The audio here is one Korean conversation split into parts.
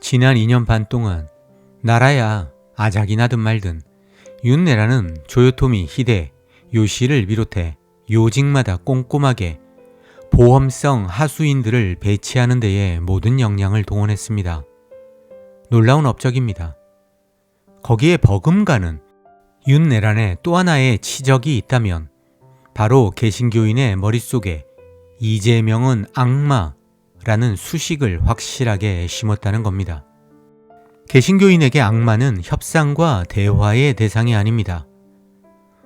지난 2년 반 동안 나라야 아작이 나든 말든 윤내라는 조요토미 히데 요시를 비롯해 요직마다 꼼꼼하게 보험성 하수인들을 배치하는 데에 모든 역량을 동원했습니다. 놀라운 업적입니다. 거기에 버금가는 윤내란의 또 하나의 치적이 있다면 바로 개신교인의 머릿속에 이재명은 악마 라는 수식을 확실하게 심었다는 겁니다. 개신교인에게 악마는 협상과 대화의 대상이 아닙니다.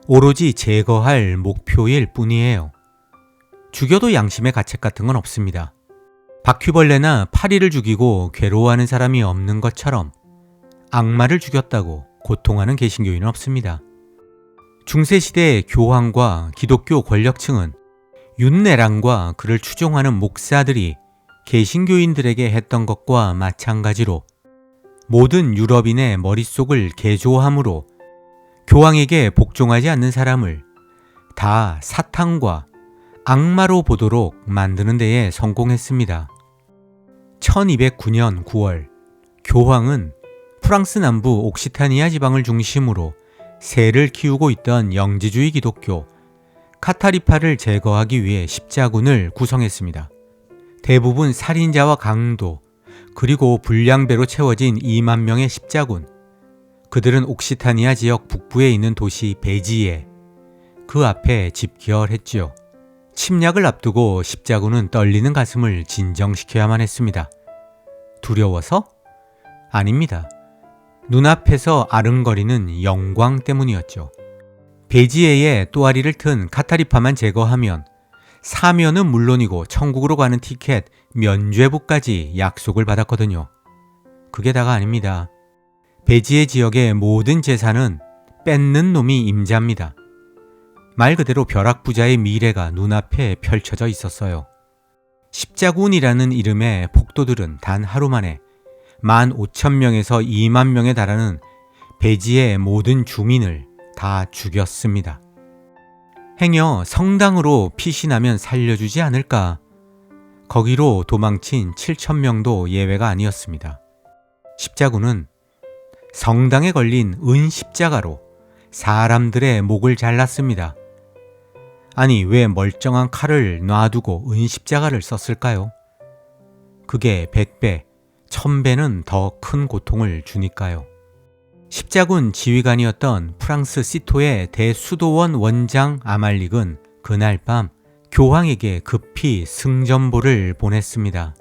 오로지 제거할 목표일 뿐이에요. 죽여도 양심의 가책 같은 건 없습니다. 바퀴벌레나 파리를 죽이고 괴로워하는 사람이 없는 것처럼 악마를 죽였다고 고통하는 개신교인은 없습니다. 중세시대의 교황과 기독교 권력층은 윤내랑과 그를 추종하는 목사들이 개신교인들에게 했던 것과 마찬가지로 모든 유럽인의 머릿속을 개조함으로 교황에게 복종하지 않는 사람을 다 사탄과 악마로 보도록 만드는 데에 성공했습니다. 1209년 9월 교황은 프랑스 남부 옥시타니아 지방을 중심으로 새를 키우고 있던 영지주의 기독교 카타리파를 제거하기 위해 십자군을 구성했습니다. 대부분 살인자와 강도, 그리고 불량배로 채워진 2만 명의 십자군. 그들은 옥시타니아 지역 북부에 있는 도시 베지에 그 앞에 집결했지요. 침략을 앞두고 십자군은 떨리는 가슴을 진정시켜야만 했습니다. 두려워서? 아닙니다. 눈앞에서 아른거리는 영광 때문이었죠. 베지에의 또아리를 튼 카타리파만 제거하면 사면은 물론이고 천국으로 가는 티켓 면죄부까지 약속을 받았거든요. 그게 다가 아닙니다. 베지의 지역의 모든 재산은 뺏는 놈이 임자입니다. 말 그대로 벼락부자의 미래가 눈앞에 펼쳐져 있었어요. 십자군이라는 이름의 폭도들은 단 하루 만에 15,000명에서 2만 명에 달하는 베지의 모든 주민을 다 죽였습니다. 행여 성당으로 피신하면 살려주지 않을까. 거기로 도망친 7천명도 예외가 아니었습니다. 십자군은 성당에 걸린 은십자가로 사람들의 목을 잘랐습니다. 아니, 왜 멀쩡한 칼을 놔두고 은십자가를 썼을까요? 그게 백배, 천배는 더 큰 고통을 주니까요. 십자군 지휘관이었던 프랑스 시토의 대수도원 원장 아말릭은 그날 밤 교황에게 급히 승전보를 보냈습니다.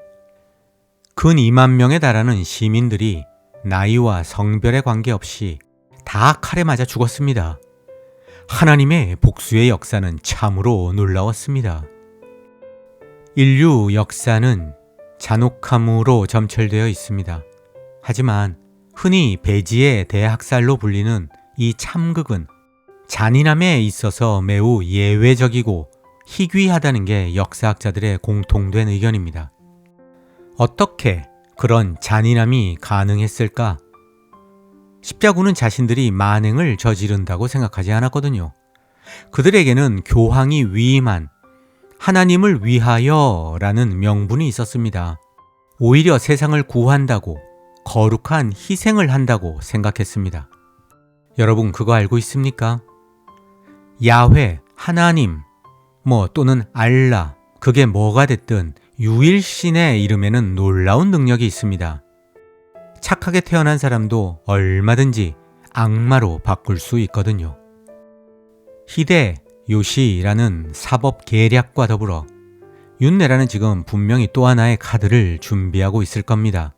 근 2만 명에 달하는 시민들이 나이와 성별에 관계없이 다 칼에 맞아 죽었습니다. 하나님의 복수의 역사는 참으로 놀라웠습니다. 인류 역사는 잔혹함으로 점철되어 있습니다. 하지만 흔히 배지의 대학살로 불리는 이 참극은 잔인함에 있어서 매우 예외적이고 희귀하다는 게 역사학자들의 공통된 의견입니다. 어떻게 그런 잔인함이 가능했을까? 십자군은 자신들이 만행을 저지른다고 생각하지 않았거든요. 그들에게는 교황이 위임한 하나님을 위하여 라는 명분이 있었습니다. 오히려 세상을 구한다고 거룩한 희생을 한다고 생각했습니다. 여러분 그거 알고 있습니까? 야훼, 하나님, 뭐 또는 알라, 그게 뭐가 됐든 유일신의 이름에는 놀라운 능력이 있습니다. 착하게 태어난 사람도 얼마든지 악마로 바꿀 수 있거든요. 히데 요시라는 사법 계략과 더불어 윤내라는 지금 분명히 또 하나의 카드를 준비하고 있을 겁니다.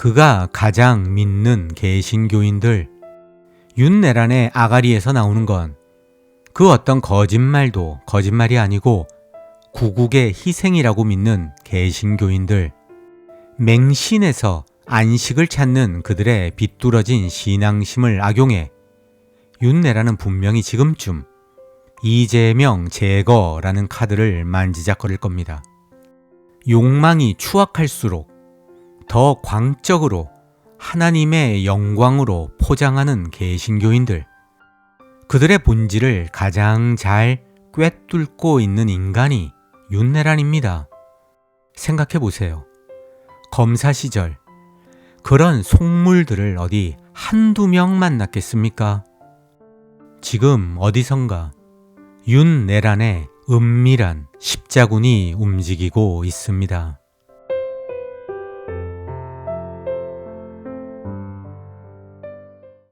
그가 가장 믿는 개신교인들, 윤내란의 아가리에서 나오는 건 그 어떤 거짓말도 거짓말이 아니고 구국의 희생이라고 믿는 개신교인들, 맹신에서 안식을 찾는 그들의 비뚤어진 신앙심을 악용해 윤내라는 분명히 지금쯤 이재명 제거라는 카드를 만지작거릴 겁니다. 욕망이 추악할수록 더 광적으로 하나님의 영광으로 포장하는 개신교인들, 그들의 본질을 가장 잘 꿰뚫고 있는 인간이 윤내란입니다. 생각해 보세요. 검사 시절, 그런 속물들을 어디 한두 명 만났겠습니까? 지금 어디선가 윤내란의 은밀한 십자군이 움직이고 있습니다.